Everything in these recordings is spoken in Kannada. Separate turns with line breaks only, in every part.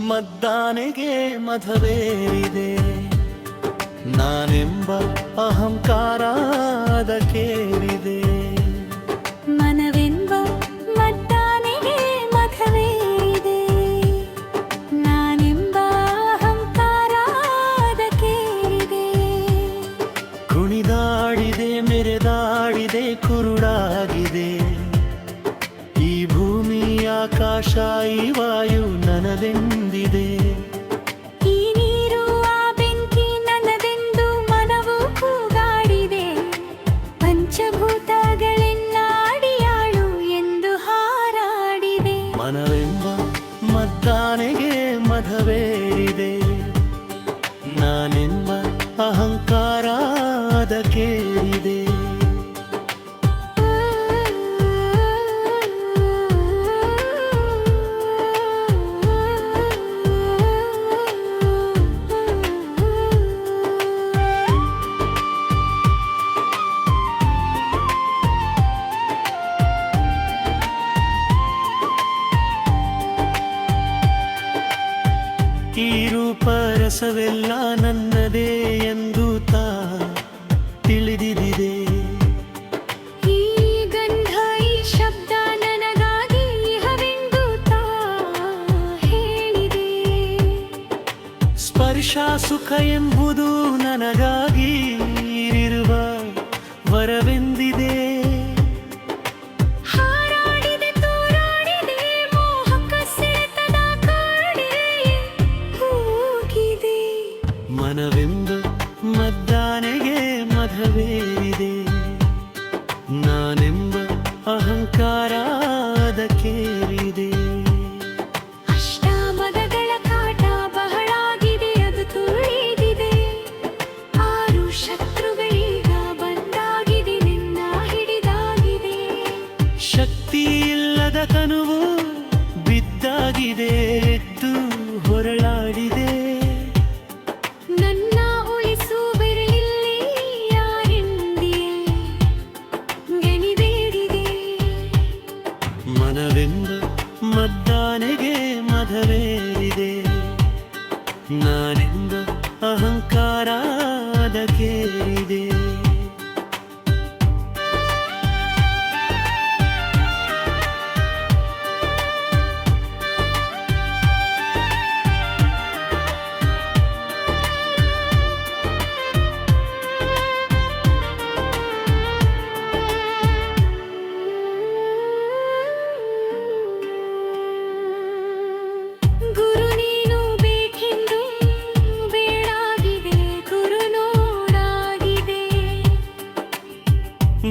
ಮದ್ದಾನೆಗೆ ಮಧವೇರಿದೆ. ನಾನೆಂಬ ಅಹಂಕಾರ ಅದಕ್ಕೇರಿದೆ
ಮನವೆಂಬ ಮದ್ದಾನೆಗೆ ಮಧವೇರಿದೆ. ಇದೆ ನಾನೆಂಬ ಅಹಂಕಾರ ಇದೆ
ಕುಣಿದಾಡಿದೆ ಮೆರೆದಾಡಿದೆ ಕುರುಡಾಗಿದೆ. ಆಕಾಶ ಈ ವಾಯು ನನದೆಂದಿದೆ?
ಈ
ರೂಪ ರಸವೆಲ್ಲ ನನ್ನದೇ ಎಂದು ತಾ ತಿಳಿದಿದೆ.
ಈ ಗಂಧ ಈ ಶಬ್ದ ನನಗಾಗಿ ತಾ ಹೇಳಿದೆ.
ಸ್ಪರ್ಶ ಸುಖ ಎಂಬುದು ನನಗಾಗಿ ಇರುವ ವರವೆಂದಿದೆ. ನಾನೆಂಬ ಅಹಂಕಾರ ಅದಕ್ಕೇರಿದೆ.
ಅಷ್ಟಾಮದಗಳ ಕಾಟ ಬಹಳಾಗಿದೆ ಅದು ತುಳಿದಿದೆ. ಆರು ಶತ್ರುಗಳೀಗ ಬಂದಾಗಿದೆ ನಿನ್ನ ಹಿಡಿದಾಗಿದೆ.
ಶಕ್ತಿ ನಾನೆಂಬ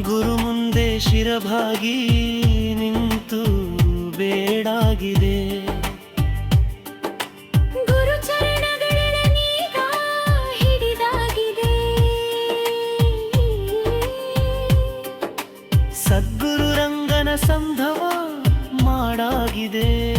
ಗುರು ಮುಂದೆ ಶಿರಭಾಗಿ ನಿಂತು ಬೇಡಾಗಿದೆ. ಸದ್ಗುರು
ರಂಗನ ಸಂಧವ ಮಾಡಾಗಿದೆ.